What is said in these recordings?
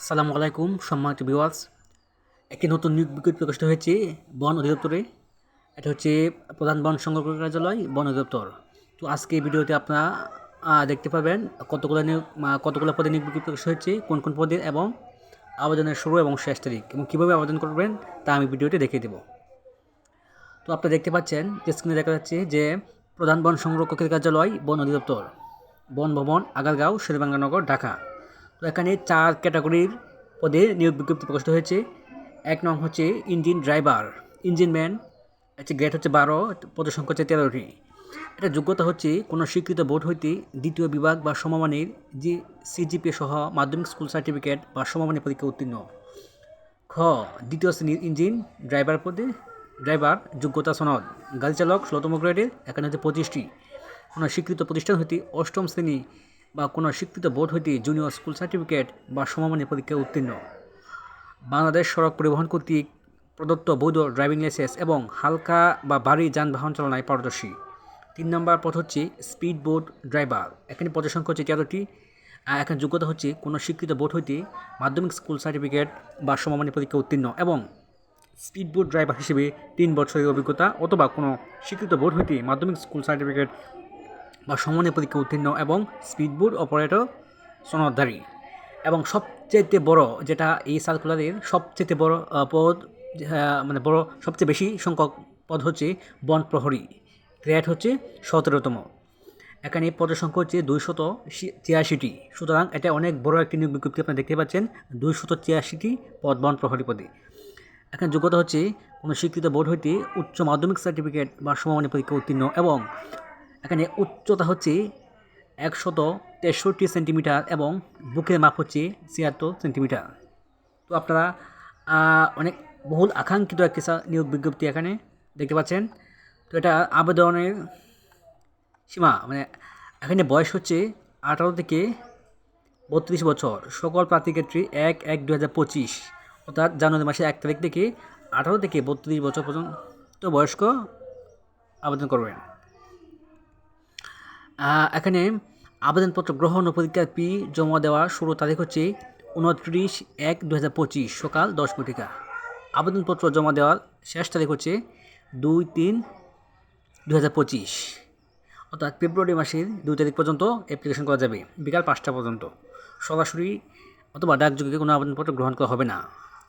আসসালামু আলাইকুম, সম্মানিত ভিউয়ার্স। একটি নতুন নিয়োগ বিজ্ঞপ্তি প্রকাশিত হয়েছে বন অধিদপ্তরে। এটা হচ্ছে প্রধান বন সংরক্ষণ কার্যালয়, বন অধিদপ্তর। তো আজকে এই ভিডিওতে আপনারা দেখতে পাবেন কতগুলো নিয়োগ কতগুলো পদে নিয়োগ বিজ্ঞপ্তি প্রকাশিত হয়েছে, কোন কোন পদে এবং আবেদনের শুরু এবং শেষ তারিখ এবং কীভাবে আবেদন করবেন তা আমি ভিডিওতে দেখিয়ে দেবো। তো আপনারা দেখতে পাচ্ছেন, যে স্ক্রিনে দেখা যাচ্ছে যে প্রধান বন সংরক্ষকের কার্যালয়, বন অধিদপ্তর। বন ভবন, আগারগাঁও শেরবাংলানগর ঢাকা। তো এখানে চার ক্যাটাগরির পদে নিয়োগ বিজ্ঞপ্তি প্রকাশিত হয়েছে। এক নং হচ্ছে ইঞ্জিন ড্রাইভার, ইঞ্জিন ম্যান হচ্ছে গ্রেড হচ্ছে বারো, পদের সংখ্যা হচ্ছে তেরোটি। এটা যোগ্যতা হচ্ছে কোনো স্বীকৃত বোর্ড হইতে দ্বিতীয় বিভাগ বা সমমানের জি সিজিপি সহ মাধ্যমিক স্কুল সার্টিফিকেট বা সমমানের পরীক্ষা উত্তীর্ণ। খ, দ্বিতীয় শ্রেণির ইঞ্জিন ড্রাইভার পদে ড্রাইভার যোগ্যতা সনদ, গাড়ি চালক ষোলতম গ্রেডের এখানে হচ্ছে পঁচিশটি। কোনো স্বীকৃত প্রতিষ্ঠান হইতে অষ্টম শ্রেণি বা কোনো স্বীকৃত বোর্ড হইতে জুনিয়র স্কুল সার্টিফিকেট বা সমমানের পরীক্ষায় উত্তীর্ণ। বাংলাদেশ সড়ক পরিবহন কর্তৃক প্রদত্ত বৈধ ড্রাইভিং লাইসেন্স এবং হালকা বা ভারী যানবাহন চালনায় পারদর্শী। তিন নম্বর পথ হচ্ছে স্পিড বোট ড্রাইভার এখানে পদের সংখ্যা হচ্ছে তেরোটি। এখানে যোগ্যতা হচ্ছে কোনো স্বীকৃত বোর্ড হইতে মাধ্যমিক স্কুল সার্টিফিকেট বা সমমানের পরীক্ষা উত্তীর্ণ এবং স্পিড বোট ড্রাইভার হিসেবে তিন বছরের অভিজ্ঞতা অথবা কোনো স্বীকৃত বোর্ড হইতে মাধ্যমিক স্কুল সার্টিফিকেট বা সমানের পরীক্ষা উত্তীর্ণ এবং স্পিড বোট অপারেটর সনদধারী। এবং সবচেয়ে বড় যেটা এই সার্কুলারের সবচেয়ে বড় পদ মানে বড়, সবচেয়ে বেশি সংখ্যক পদ হচ্ছে বন প্রহরী। গ্রেড হচ্ছে সতেরোতম। এখানে পদের সংখ্যা হচ্ছে দুইশত ছিয়াশিটি। সুতরাং এটা অনেক বড় একটি নিয়োগ বিজ্ঞপ্তি আপনারা দেখতে পাচ্ছেন, দুইশত ছিয়াশিটি পদ বন প্রহরী পদে। এখানে যোগ্যতা হচ্ছে কোনো স্বীকৃত বোর্ড হইতে উচ্চ মাধ্যমিক সার্টিফিকেট বা সমমানের পরীক্ষা উত্তীর্ণ এবং এখানে উচ্চতা হচ্ছে একশত তেষট্টি সেন্টিমিটার এবং বুকের মাপ হচ্ছে ছিয়াত্তর সেন্টিমিটার। তো আপনারা অনেক বহুল আকাঙ্ক্ষিত একটি নিয়োগ বিজ্ঞপ্তি এখানে দেখতে পাচ্ছেন। তো এটা আবেদনের সীমা মানে এখানে বয়স হচ্ছে আঠারো থেকে বত্রিশ বছর। সকল প্রার্থী ক্ষেত্রে এক এক দু হাজার পঁচিশ, অর্থাৎ জানুয়ারি মাসের এক তারিখ থেকে আঠারো থেকে বত্রিশ বছর পর্যন্ত বয়স্ক আবেদন করবেন। এখানে আবেদনপত্র গ্রহণ ও পরীক্ষার পি জমা দেওয়ার শুরু তারিখ হচ্ছে উনত্রিশ এক দু হাজার পঁচিশ, সকাল দশ কোটিকা আবেদনপত্র জমা দেওয়ার শেষ তারিখ হচ্ছে দুই তিন দু হাজার পঁচিশ। অর্থাৎ ফেব্রুয়ারি মাসের দুই তারিখ পর্যন্ত অ্যাপ্লিকেশন করা যাবে, বিকাল পাঁচটা পর্যন্ত। সরাসরি অথবা ডাকযোগে কোনো আবেদনপত্র গ্রহণ করা হবে না।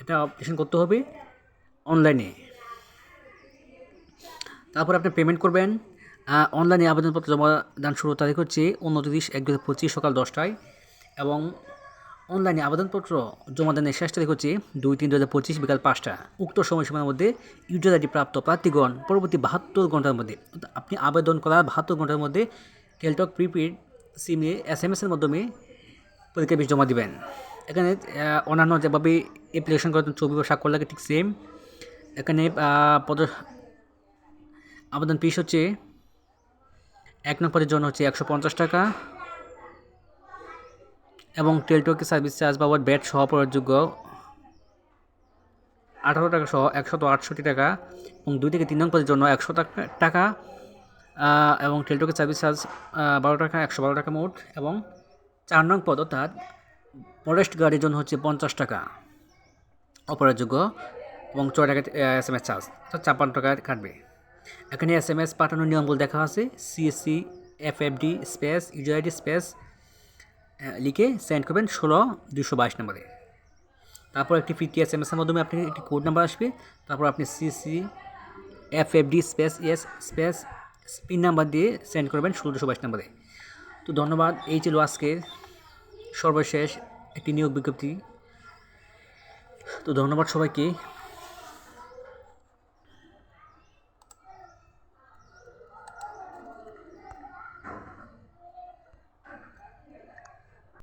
এটা অ্যাপ্লিকেশন করতে হবে অনলাইনে তারপর আপনি পেমেন্ট করবেন। অনলাইনে আবেদনপত্র জমা দান শুরু তারিখ হচ্ছে উনত্রিশ এক দু পঁচিশ সকাল দশটায় এবং অনলাইনে আবেদনপত্র জমা দানের শেষ তারিখ হচ্ছে দুই তিন দু হাজার পঁচিশ বিকাল পাঁচটা। উক্ত সময়সীমার মধ্যে ইউজার আইডি প্রাপ্ত প্রার্থীগণ পরবর্তী বাহাত্তর ঘণ্টার মধ্যে আপনি আবেদন করার বাহাত্তর ঘণ্টার মধ্যে টেলটক প্রিপেড সিমে এস এম এসের মাধ্যমে পরীক্ষা ফিস জমা দিবেন। এখানে অন্যান্য যেভাবে অ্যাপ্লিকেশন করার জন্য ছবি বা স্বাক্ষর লাগে ঠিক সেম এখানে আবেদন ফিস হচ্ছে এক নং পদের জন্য হচ্ছে একশো পঞ্চাশ টাকা। এবং টেলটকি সার্ভিস চার্জ বাবদ ব্যাট সহ প্রয়োগযোগ্য আঠারো টাকা সহ একশত আটষট্টি টাকা এবং দুই থেকে তিন নং পদের জন্য একশো টাকা। এবং টেলটকি সার্ভিস চার্জ বারো টাকা, একশো বারো টাকা মোট এবং চার নং পদ অর্থাৎ ফরেস্ট গার্ডের জন্য হচ্ছে পঞ্চাশ টাকা অপরাধযোগ্য এবং ছয় টাকা এস এম এস চার্জ, অর্থাৎ ছাপ্পান্ন টাকা কাটবে এখানে এস এম এস পাঠানোর নিয়মগুলো দেখা আছে। CSC F F D space UGID space লিখে সেন্ড করবেন ষোলো দুশো বাইশ নম্বরে। তারপর একটি ফিফটি এস এম এসের মাধ্যমে আপনি একটি কোড নাম্বার আসবে। তারপর আপনি CC F F D space S space PIN number দিয়ে সেন্ড করবেন ষোলো দুশো বাইশ নম্বরে। তো ধন্যবাদ, এই ছিল আজকের সর্বশেষ একটি নিয়োগ বিজ্ঞপ্তি। তো ধন্যবাদ সবাইকে।